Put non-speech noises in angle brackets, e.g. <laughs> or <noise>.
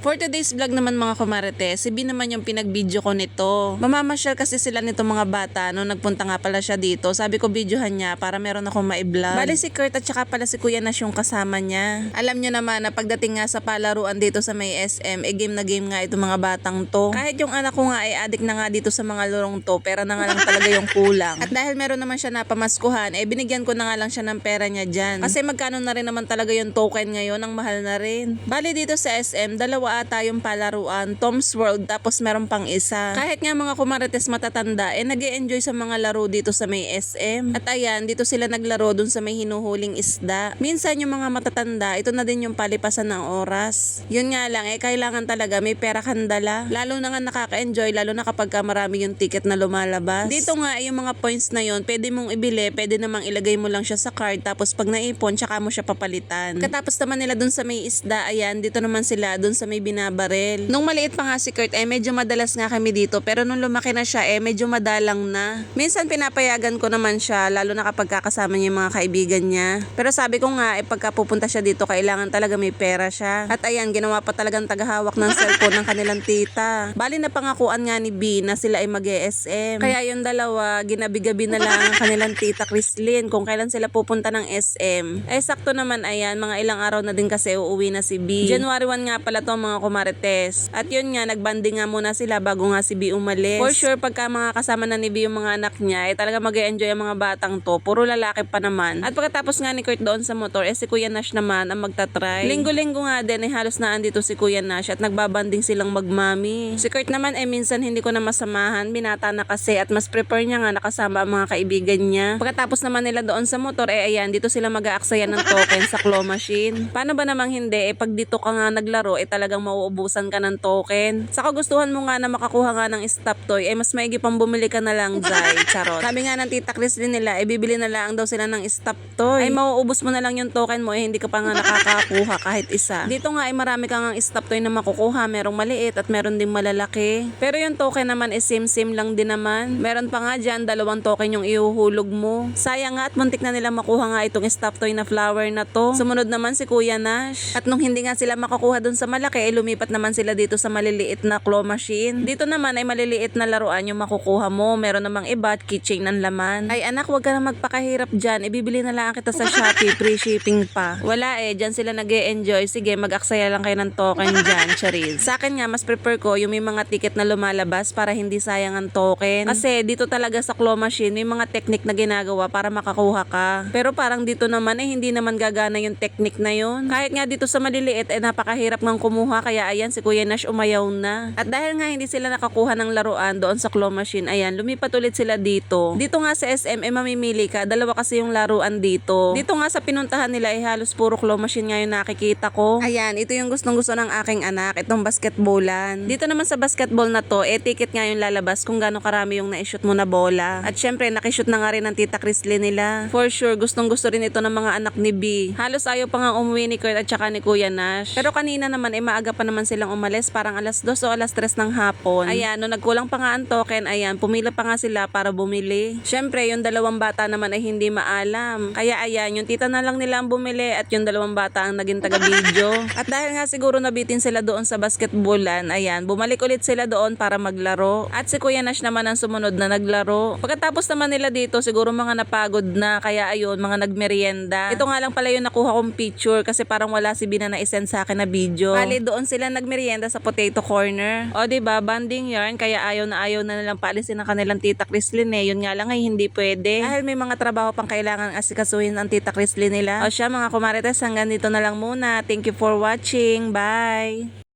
For today's vlog naman mga kumarete, si B naman yung pinag-video ko nito. Mamamasyal kasi sila nito mga bata nung nagpunta nga pala siya dito. Sabi ko videohan niya para meron akong ma-vlog. Bali si Kurt at saka pala si Kuya Nash yung kasama niya. Alam nyo naman na pagdating nga sa palaruan dito sa may SM, eh game na game nga itong mga batang to. Kahit yung anak ko nga ay addict na nga dito sa mga lorong to, pera na nga lang talaga yung kulang. At dahil meron naman siya napamaskuhan, eh binigyan ko na nga lang siya ng pera niya dyan. Kasi magkano na rin naman talaga yung token ngayon, ang mahal na rin. Bali dito sa SM, dalawa ata yung palaruan, Tom's World, tapos meron pang isa. Kahit nga mga kumarites matatanda, eh nag enjoy sa mga laro dito sa may SM. At ayan, dito sila naglaro dun sa may hinuhuling isda. Minsan yung mga matatanda, ito na din yung palipasan ng oras. Yun nga lang, eh kailangan talaga may pera kang dala. Lalo na nga nakaka-enjoy, lalo na kapag ka marami yung ticket na lumalabas. Dito nga, eh, yung mga points na yun, pwede mong ibili, pwede namang ilagay mo lang siya sa card, tapos pag naipon, tsaka mo siya papalitan. Katapos naman nila dun sa may isda, ayan, dito naman sila dun sa may binabarel. Nung maliit pa nga si Kurt, eh medyo madalas nga kami dito, pero nung lumaki na siya, eh medyo madalang na. Minsan pinapayagan ko naman siya, lalo na kapag kakasama niya yung mga kaibigan niya. Pero sabi ko nga, eh pagka pupunta siya dito, kailangan talaga may pera siya. At ayan, ginawa pa talagang tagahawak ng cellphone ng kanilang tita. Bali na pangakuan nga ni B na sila ay mag-ESM. Kaya yung dalawa, ginabi-gabi na lang ang kanilang tita Chrislyn kung kailan sila pupunta ng SM. Eh sakto naman ayan, mga ilang araw na din kasi uuwi na si B. January 1 nga pala to mga kumarites. At yun nga, nagbanding nga muna sila bago nga si B umalis. For sure, pagka mga kasama na ni B yung mga anak niya, eh talaga mag enjoy ang mga batang to. Puro lalaki pa naman. At pagkatapos nga ni Kurt doon sa motor, eh si Kuya Nash naman ang magtatry. Linggo-linggo nga din, eh halos na andito si Kuya Nash at nagbabanding silang magmami. Si Kurt naman, eh minsan hindi ko na masamahan. Binata na kasi at mas prepare niya nga nakasama ang mga kaibigan niya. Pagkatapos naman nila doon sa motor, eh ayan, dito sila mag-aaksaya ng token sa claw machine. Paano ba namang hindi? Eh pag dito ka nga naglaro, eh talagang mauubusan ka ng token. Sa kagustuhan mo nga na makakuha nga ng stop toy, eh mas maigi pang bumili ka na lang, Zay. <laughs> Charot. Sabi nga ng tita Chrislyn nila, eh bibili na lang daw sila ng stop toy. Ay mauubos mo na lang yung token mo, eh hindi ka pa nga <laughs> nakakakuha kahit isa. Dito nga ay marami ka nga stop toy na makukuha. Merong maliit at meron ding malalaki. Pero yung token naman is same-same lang din naman. Meron pa nga dyan, dalawang token yung ihuhulog mo. Sayang nga at muntik na nila makuha nga itong stop toy na flower na to. Sumunod naman si Kuya Nash. At nung hindi nga sila makakuha dun sa malaki, eh lumipat naman sila dito sa maliliit na claw machine. Dito naman ay maliliit na laruan yung makukuha mo. Meron namang iba at keychain ng laman. Ay anak, wag ka na magpakahirap dyan. Ibibili na lang kita sa Shopee, free shipping pa. Wala eh, dyan sila nag enjoy Sige, mag-aksaya lang kayo ng token dyan, <laughs> Charis. Sa akin nga, mas prefer ko yung may mga ticket na lumalabas para hindi sayang ang token. Kasi dito talaga sa claw machine, may mga technique na ginagawa para makakuha ka. Pero parang dito naman eh, hindi naman gagana yung technique na yun. Kahit nga dito sa maliliit, eh napakahirap ng kumuha. Kaya ayan, si Kuya Nash umayaw na. At dahil nga hindi sila nakakuha ng laruan doon sa claw machine, ayan, lumipat ulit sila dito. Dito nga sa SM, eh mamimili ka. Dalawa kasi yung laruan dito. Dito nga sa pinuntahan nila, eh halos puro claw machine nga yung nakikita ko. Ayan, ito yung gustong gusto ng aking anak, itong basketballan. Dito naman sa basketball na to, eh ticket nga yung lalabas kung gaano karami yung na-shoot mo na bola. At syempre, nakishoot na nga rin ng tita Chrisley nila. For sure, gustong gusto rin ito ng mga anak ni B. Halos ayaw pa nga umuwi ni Kurt at saka ni Kuya Nash. Pero kanina naman, eh maaga pa naman silang umalis, parang alas 2 o alas 3 ng hapon. Ayan, no nagkulang pa nga ang token, ayan, pumila pa nga sila para bumili. Syempre, yung dalawang bata naman ay hindi maalam. Kaya ayan, yung tita na lang nila ang bumili at yung dalawang bata ang naging taga-video. <laughs> At dahil nga siguro nabitin sila doon sa basketballan, ayan, bumalik ulit sila doon para maglaro. At si Kuya Nash naman ang sumunod na naglaro. Pagkatapos naman nila dito, siguro mga napagod na, kaya ayun, mga nagmerienda. Ito nga lang pala yung nakuha kong picture kasi parang wala si Bina na isend sa akin na video. Bali, doon sila nagmerienda sa potato corner. O, ba banding yarn, kaya ayaw na ayaw na nilang paalisin ang kanilang tita Chrislyn eh. Yun nga lang ay hindi pwede. Dahil may mga trabaho pang kailangan asikasuhin ang tita Chrislyn nila. O siya mga kumarites, hanggang dito na lang muna. Thank you for watching. Bye!